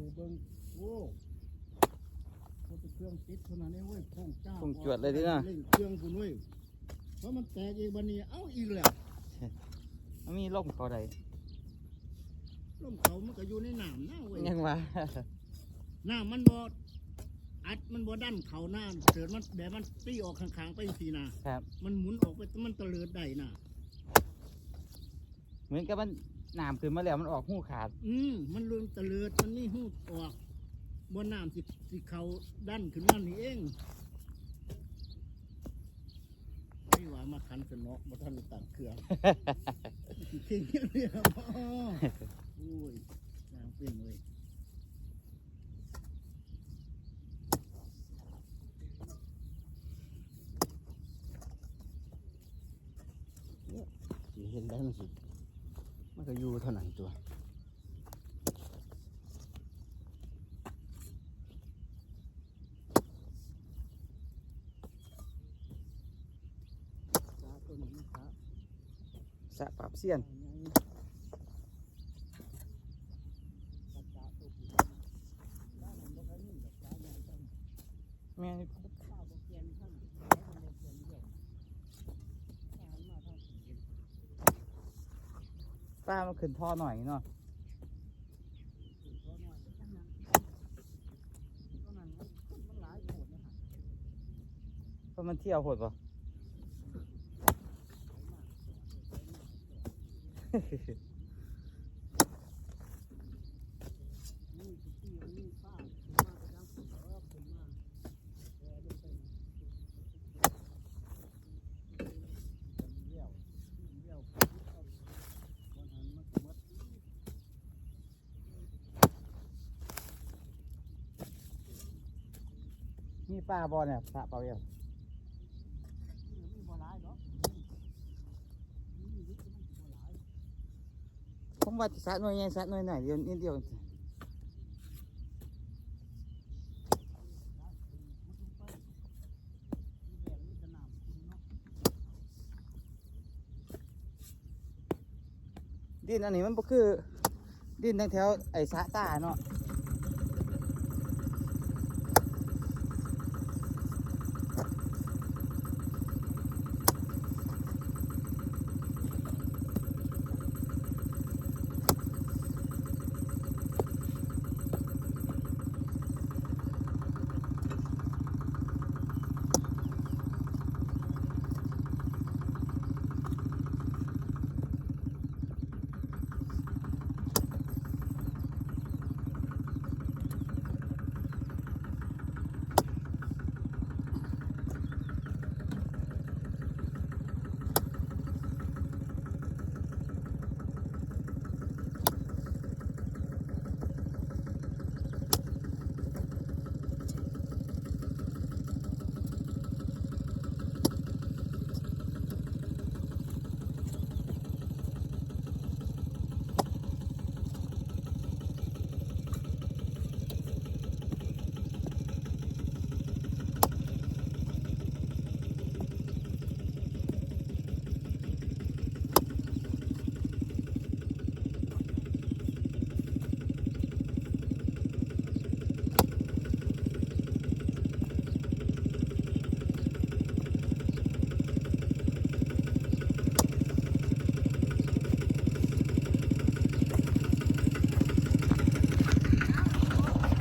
สูบเบิ้งโอ้พอจะเครื่องติดเท่านั้นเองเว้ยพุ่งจ้าพุ่งจวดเลยดินะเร่งเครื่องคุณเว้ยเพราะมันแตกเองบันนี้เอ้าอีกแล้วมันมีล่มเขาใดลมเขามันก็อยู่ในน้ำนะเว้ยยังว่าน้ำมันบออัดมันบอดันเขาหน้าเสือมันแบบมันตีออกข้างๆไปทีนะครับ มันหมุนออกไปมันตะเลิดได้น่ะ เหมือนกับมันน้ำขึ้นมาแล้วมันออกหูขาด อืมมันเริ่มตะเลิดมันนี่หูดออกบนน้ำสิสิเขาดันขึ้นมานี่เองไม่ว่ามาคันสนอกมาท่านได้ตัดเครื่องเก่งเนี่ยพ่อโอ้ยนางเป็นเลยเนี่ยสิเห็นได้มันสิ มันก็อยู่เท่านั้นตัวสะปรับเสี้ยนแม่ ป้ามันขึ้นท่อหน่อยเนาะเพราะมันเที่ยวโหดป่ะ มีป้าบอลเนี่ยสระเปล่าเดียวผมว่าสระหน่วยใหญ่สระหน่วยหน่อยเดียวนิดเดียวดินอันนี้มันก็คือดินทางแถวไอ้สระตาเนาะ